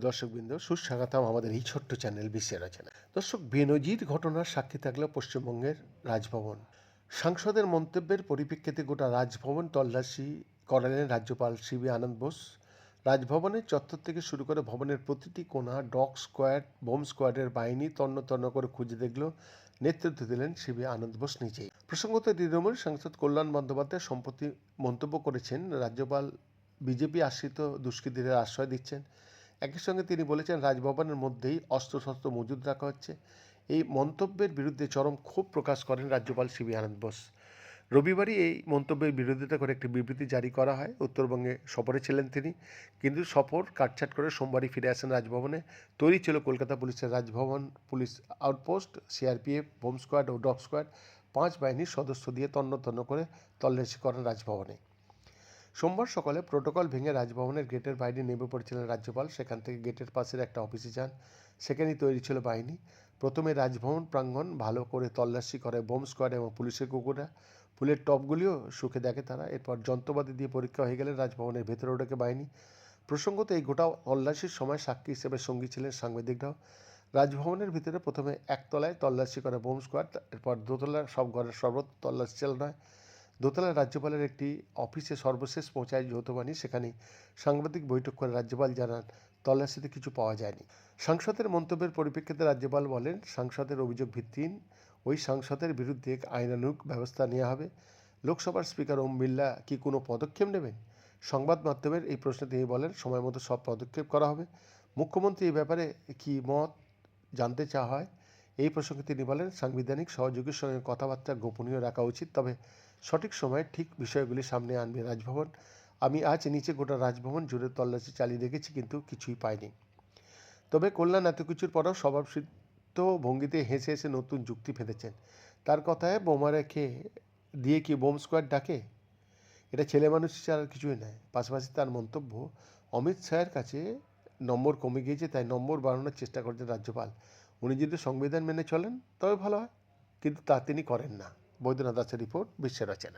দর্শকবৃন্দ, সুস্বাগতম আমাদের এই ছোট্ট চ্যানেল বিশ্বের রচনা। দর্শক বেনজির ঘটনার সাক্ষী থাকল পশ্চিমবঙ্গের রাজভবন। সাংসদের মন্তব্যের পরিপ্রেক্ষিতে গোটা রাজভবন তল্লাশি করালেন রাজ্যপাল সিবি আনন্দ বোস। রাজভবনের চত্বর থেকে শুরু করে ভবনের প্রতিটি কোণা ডগ স্কোয়াড, বোম স্কোয়াডের বাহিনী তন্ন তন্ন করে খুঁজে দেখল। নেতৃত্ব দিলেন সিবি আনন্দ বোস নিজেই। প্রসঙ্গত তৃণমূল সাংসদ কল্যাণ বন্দ্যোপাধ্যায় সম্প্রতি মন্তব্য করেছেন, রাজ্যপাল বিজেপি আশ্রিত দুষ্কৃতীদের আশ্রয় দিচ্ছেন। একই সঙ্গে তিনি বলেছেন, রাজভবনের মধ্যেই অস্ত্রশস্ত্র মজুদ রাখা হচ্ছে। এই মন্তব্যের বিরুদ্ধে চরম ক্ষোভ প্রকাশ করেন রাজ্যপাল সিবি আনন্দ বোস। রবিবারই এই মন্তব্যের বিরোধিতা করে একটি বিবৃতি জারি করা হয়। উত্তরবঙ্গে সফরে ছিলেন তিনি। কিন্তু সফর কাটছাট করে সোমবারই ফিরে আসেন রাজভবনে। তৈরি ছিল কলকাতা পুলিশের Raj Bhavan, police outpost, CRPF home squad ও ডগ স্কোয়াড। পাঁচ বাহিনীর সদস্য দিয়ে তন্ন তন্ন করে তল্লাশি করেন রাজভবনে। সোমবার সকালে প্রোটোকল ভেঙে রাজভবনের গেটের বাইরে নেমে পড়েছিলেন রাজ্যপাল। সেখান থেকে গেটের পাশের একটা অফিসে যান। সেখানেই তৈরি ছিল বাহিনী। প্রথমে রাজভবন প্রাঙ্গণ ভালো করে তল্লাশি করে বোম স্কোয়াড এবং পুলিশের কুকুরা ফুলের টপগুলিও সুখে দেখে তারা। এরপর যন্ত্রপাতি দিয়ে পরীক্ষা হয়ে গেলে রাজভবনের ভেতরে ওটাকে বাহিনী প্রসঙ্গত এই গোটা তল্লাশির সময় সাক্ষী হিসেবে সঙ্গী ছিলেন সাংবাদিকরাও রাজভবনের ভিতরে প্রথমে একতলায় তল্লাশি করে বোম স্কোয়াড, এরপর দোতলার সব ঘরের সর্বত্র তল্লাশি চালানো হয়। দোতলায় রাজ্যপালের একটি অফিসে সর্বশেষ পৌঁছায় যৌথবাণী সেখানে সাংবাদিক বৈঠক করে রাজ্যপাল জানান, তল্লাশিতে কিছু পাওয়া যায়নি। সাংসদের মন্তব্যের পরিপ্রেক্ষিতে রাজ্যপাল বলেন, সাংসদের অভিযোগ ভিত্তিহীন। ওই সাংসদের বিরুদ্ধে আইনানুগ ব্যবস্থা নেওয়া হবে। লোকসভার স্পিকার ওম বিড়লা কি কোনো পদক্ষেপ নেবেন? সংবাদ মাধ্যমের এই প্রশ্নে তিনি বলেন, সময় মতো সব পদক্ষেপ করা হবে। মুখ্যমন্ত্রী এই ব্যাপারে কি মত জানতে চাওয়া হয়? এই প্রসঙ্গে তিনি বলেন, সাংবিধানিক সহযোগীর সঙ্গে কথাবার্তা গোপনীয় রাখা উচিত, তবে সঠিক সময়ে ঠিক বিষয়গুলি সামনে আনবে রাজভবন। আমি আজ নিচে গোটা রাজভবন জুড়ে তল্লাশি চালিয়ে দেখেছি, কিন্তু কিছুই পাইনি। তবে কল্যাণ এত কিছুর পরেও স্বভাবসিদ্ধ ভঙ্গিতে হেসে হেসে নতুন যুক্তি ফেঁদেছেন। তার কথায় বোমা রেখে দিয়ে কি বোম স্কোয়াড ডাকে? এটা ছেলে মানুষ ছাড়া কিছুই নয়। পাশাপাশি তার মন্তব্য, অমিত শাহের কাছে নম্বর কমে গিয়েছে, তাই নম্বর বাড়ানোর চেষ্টা করছেন রাজ্যপাল। উনি যদি সংবিধান মেনে চলেন, তবে ভালো হয়। কিন্তু তা তিনি করেন না। বৈদ্যনাথ দাসের রিপোর্ট বিশ্বের রচনা।